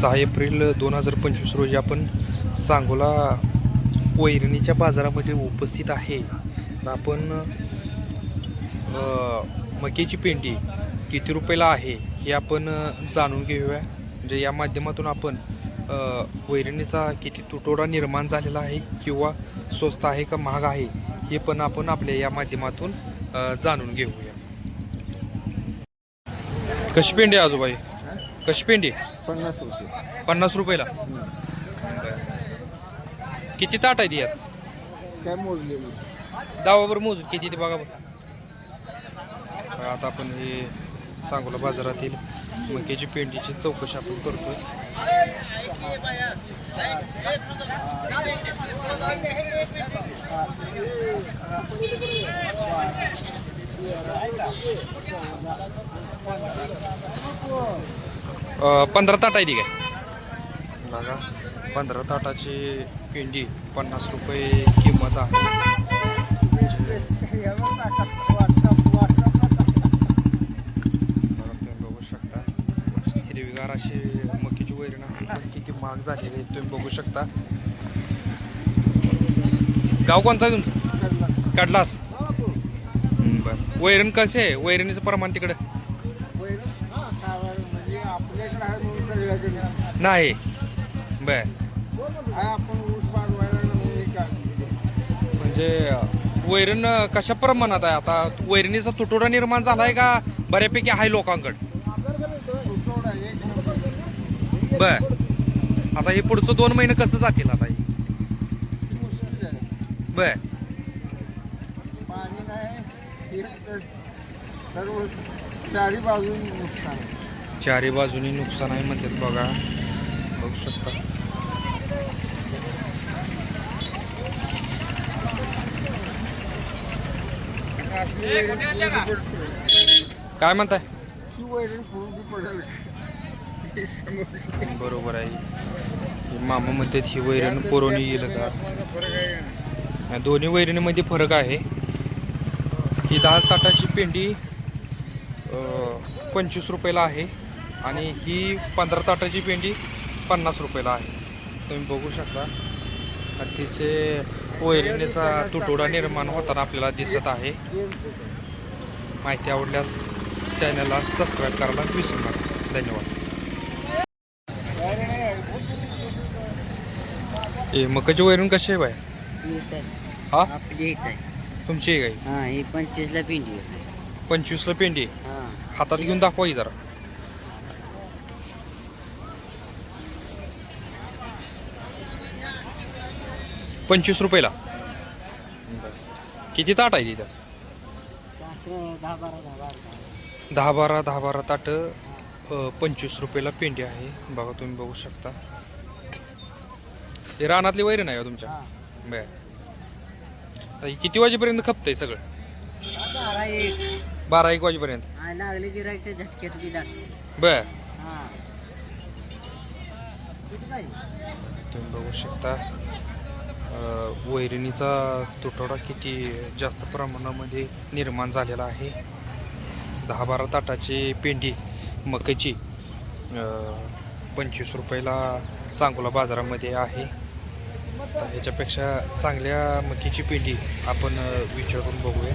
सहा एप्रिल दोन हजार पंचवीस रोजी आपण सांगोला वैरणीच्या बाजारामध्ये उपस्थित आहे. तर आपण मकेची मक्याची पेंडी किती रुपयाला आहे हे आपण जाणून घेऊया. म्हणजे या माध्यमातून आपण वैरणीचा किती तुटवडा निर्माण झालेला आहे किंवा स्वस्त आहे का महाग आहे हे पण आपण आपल्या या माध्यमातून जाणून घेऊया. कशी पेंडी आजोबाई? कशी पेंडी? पन्नास रुपये. पन्नास रुपयाला? किती ताट आहे ती यात? काय मोजलेली? दावावर मोजून किती ते बघा बरं आता आपण हे सांगोला बाजारातील मक्याची पेंडीची चौकशी आपण करतोय. पंधरा ताट आहे ती काय? बघा पंधरा ताटाची पेंडी पन्नास रुपये किंमत आहे. बघा तुम्ही बघू शकता. हिरवीगार अशी मकीची वैरण पण किती महाग झालेली आहे तुम्ही बघू शकता. गाव कोणता आहे तुमचं? कडलास. बरं. वैरण कसे आहे? वैरणीचं प्रमाण तिकडं. नाही. बर. आपण ऊस बागवायला म्हणजे म्हणजे वैरण कशा प्रमाणात आहे? आता वैरणीचा तुटवडा निर्माण झालाय का? बऱ्यापैकी आहे लोकांकडे. तुटवडा एक नंबर. बर. आता हे पुढचं दोन महिने कसं जातील आता हे? ती मुश्किल आहे बर. पाणी नाही एक तर सर्व चारी बाजून नुकसान आहे. चारी बाजूनी नुकसान आहे म्हणतात बघा. बघू शकता. काय म्हणताय. बरोबर आहे. मामा म्हणतात ही वैरण पुरवणी येईल का? दोन्ही वैरणीमध्ये फरक आहे. ही दहा ताटाची पेंडी पंचवीस रुपयाला आहे. आणि ही पंधरा ताटाची पेंडी पन्नास रुपयाला आहे. तुम्ही बघू शकता. अतिशय वैरणीचा तुटवडा निर्माण होताना आपल्याला दिसत आहे. माहिती आवडल्यास चॅनलला सबस्क्राईब करायला विसरू नका. धन्यवाद. ए मकाची वैरण कशी आहे बाय हा? तुमची आहे काय हा? ही पंचवीसला पिंडी आहे. पंचवीसला पेंडी? आहे. हा. हातात घेऊन दाखवा जरा. पंचवीस रुपयाला. किती ताट आहे तिथं? दहा बारा दहा बारा ताट पंचवीस रुपयाला पेंडी आहे. बघा तुम्ही बघू शकता. हे रानातली वैरण नाही का तुमच्या? बर. आता हे किती वाजेपर्यंत खपतंय सगळं? बारा एक वाजेपर्यंत. लागले गिरायक झटक्यात बी लागते बर. हा किती पाहिजे तुम्ही बघू शकता. वैरणीचा तुटवडा किती जास्त प्रमाणामध्ये निर्माण झालेला आहे? दहा बारा ताटाची पेंडी मक्याची पंचवीस रुपयाला सांगोला बाजारामध्ये आहे. ह्याच्यापेक्षा चांगल्या मकीची पेंडी आपण विचारून बघूया.